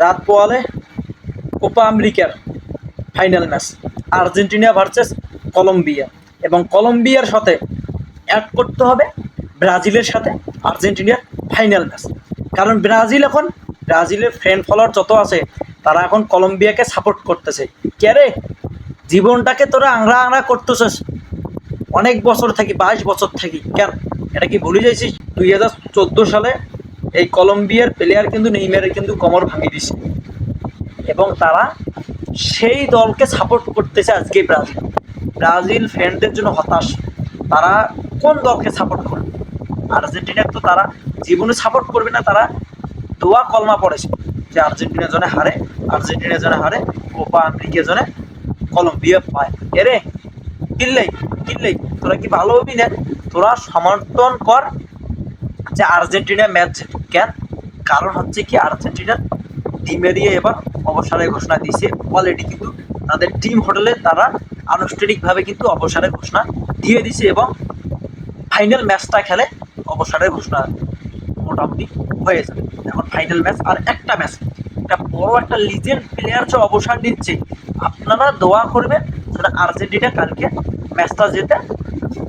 রাত পোয়ালে কোপা আমেরিকার final match. Argentina versus Colombia. এবং কলম্বিয়ার সাথে অ্যাড করতে হবে ব্রাজিলের সাথে আর্জেন্টিনার ফাইনাল ম্যাচ। কারণ ব্রাজিল এখন, ব্রাজিলের ফ্রেন্ড ফলোয়ার যত আছে, তারা এখন কলম্বিয়াকে সাপোর্ট করতেছে। কে রে? জীবনটাকে তোরা আংরা আংরা করতেছিস। অনেক বছর থাকি, বাইশ বছর থাকি। কেন? এটা কি ভুলে যাইছিস? দুই হাজার চোদ্দ সালে এই কলম্বিয়ার প্লেয়ার কিন্তু নেইমারের কিন্তু কমর ভাঙিয়ে দিছে এবং তারা সেই দলকে সাপোর্ট করতেছে আজকে ব্রাজিল। ব্রাজিল ফ্রেন্ডদের জন্য হতাশ। তারা কোন দলকে সাপোর্ট করবে? আর্জেন্টিনার তো তারা জীবনে সাপোর্ট করবে না, তারা দোয়া কলমা পড়েছে যে আর্জেন্টিনা জনে হারে, আর্জেন্টিনা জনে হারে, কোপা আমেরিকা জনে কলম্বিয়া পায়। এরে কিনলেই কিনলেই তোরা কি ভালো হবি না তোরা সমর্থন কর যে আর্জেন্টিনা ম্যাচ কেন কারণ হচ্ছে কি আর্জেন্টিনার টিমেরিয়ে এবার অবসরের ঘোষণা দিয়েছে অলরেডি কিন্তু তাদের টিম হোটেলে তারা আনুষ্ঠানিকভাবে কিন্তু অবসরের ঘোষণা দিয়ে দিছে এবং ফাইনাল ম্যাচটা খেলে অবসরের ঘোষণা মোটামুটি হয়ে যাবে। এখন ফাইনাল ম্যাচ আর একটা ম্যাচ একটা বড় একটা লিজেন্ড প্লেয়ার যে অবসর নিচ্ছে, আপনারা দোয়া করবেন যেন আর্জেন্টিনা কালকে ম্যাচটা যেতে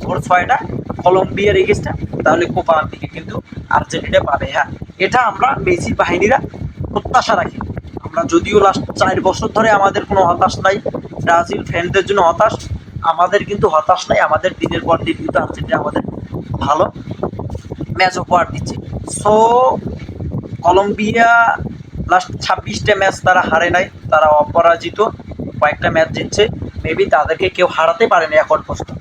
ভোর ছয়টা কলম্বিয়ার এগেস্টটা তাহলে কোপা দিকে কিন্তু আর্জেন্টিনা পাবে হ্যাঁ। এটা আমরা মেসি বাহিনীরা প্রত্যাশা রাখি। আমরা যদিও লাস্ট চার বছর ধরে আমাদের কোনো হতাশ নাই, ব্রাজিল ফ্যানদের জন্য হতাশ, আমাদের কিন্তু হতাশ নাই, আমাদের দিনের পর দিন কিন্তু আর্জেন্টিনা আমাদের ভালো ম্যাচ উপহার দিচ্ছে। সো কলম্বিয়া লাস্ট ছাব্বিশটা ম্যাচ তারা হারে নাই, তারা অপরাজিত, কয়েকটা ম্যাচ জিতছে। মেবি তাদেরকে কেউ হারাতে পারেনি এখন পর্যন্ত।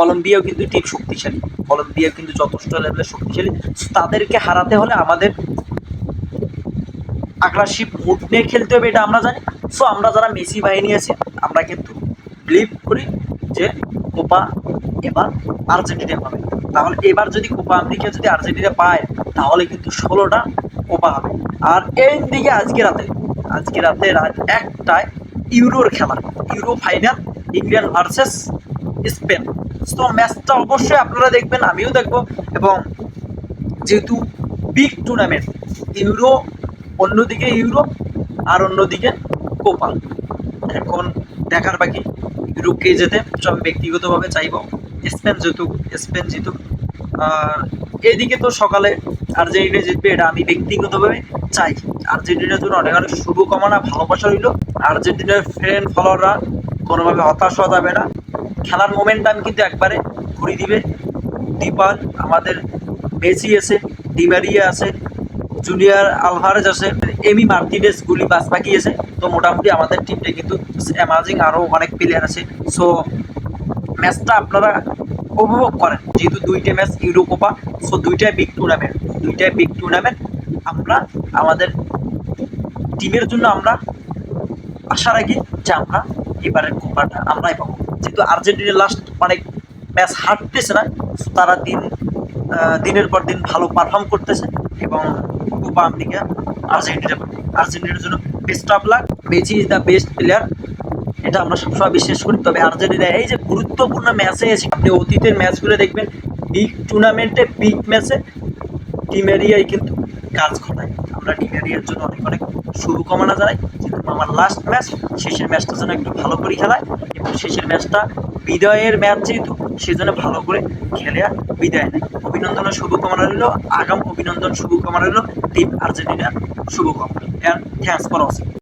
কলম্বিয়াও কিন্তু টিম শক্তিশালী। কলম্বিয়া কিন্তু যথেষ্ট লেভেলে শক্তিশালী। তাদেরকে হারাতে হলে আমাদের আগ্রাসিভ মুড নিয়ে খেলতে হবে, এটা আমরা জানি। সো আমরা যারা মেসি বাহিনী আছি, আমরা কিন্তু বিলিভ করি যে কোপা এবার আর্জেন্টিনা পাবে। তাহলে এবার যদি কোপা আমেরিকা যদি আর্জেন্টিনা পায়, তাহলে কিন্তু ষোলোটা কোপা হবে। আর এই দিকে আজকে রাতে আজকে রাতে রাত একটায় ইউরোর খেলা, Euro final England versus Spain. তো ম্যাচটা অবশ্যই আপনারা দেখবেন, আমিও দেখব। এবং যেহেতু বিগ টুর্নামেন্ট ইউরো, অন্যদিকে ইউরোপ আর অন্যদিকে কোপা। এখন দেখার বাকি ইউরোপ কে যেতে সব ব্যক্তিগতভাবে চাইব। Spain জিতুক Spain জিতুক। আর এদিকে তো সকালে আর্জেন্টিনা জিতবে, এটা আমি ব্যক্তিগতভাবে চাই। আর্জেন্টিনার জন্য অনেক অনেক শুভকামনা, ভালোবাসা রইল। আর্জেন্টিনার ফ্রেন্ড ফলোয়াররা কোনোভাবে হতাশ হওয়া যাবে না। খেলার মোমেন্টাম কিন্তু একবারে ঘুরিয়ে দিবে। দীপাল, আমাদের মেসি আছে ডিমারিয়া আছে, জুনিয়র আলভারেজ আছে, এমি মার্টিনেস, গুলি বাস বাকি আছে। তো মোটামুটি আমাদের টিমটা কিন্তু অ্যামাজিং আরও অনেক প্লেয়ার আছে। সো ম্যাচটা আপনারা উপভোগ করেন। যেহেতু দুইটা ম্যাচ ইউরো কোপা সো দুইটাই বিগ টুর্নামেন্ট দুইটাই বিগ টুর্নামেন্ট আমরা আমাদের টিমের জন্য আমরা আশা রাখি যে আমরা এবারের কোপাটা আমরাই পাবো। যেহেতু আর্জেন্টিনা লাস্ট মানে ম্যাচ হারতেছে না, তারা দিন দিনের পর দিন ভালো পারফর্ম করতেছে এবং কোপা আমেরিকা আর্জেন্টিনা, আর্জেন্টিনার জন্য best of luck Messi is the best player এটা আমরা সবসময় বিশ্বাস করি। তবে আর্জেন্টিনা এই যে গুরুত্বপূর্ণ ম্যাচে এসে, আপনি অতীতের ম্যাচগুলো দেখবেন বিগ টুর্নামেন্টে বিগ ম্যাচে টিম এরিয়ায় কিন্তু কাজ ঘটায় আমরা ক্যারিয়ার জন্য অনেক অনেক শুভকামনা জানাই। যেহেতু আমার লাস্ট ম্যাচ শেষের ম্যাচটা যেন একটু ভালো করে খেলায় এবং শেষের ম্যাচটা বিদায়ের ম্যাচ যেহেতু সেজন্য ভালো করে খেলে আর বিদায় নেয়। অভিনন্দনের শুভকামনা রইল, আগাম অভিনন্দন শুভকামনা রইল, টিম আর্জেন্টিনার শুভকামনা। And thanks for watching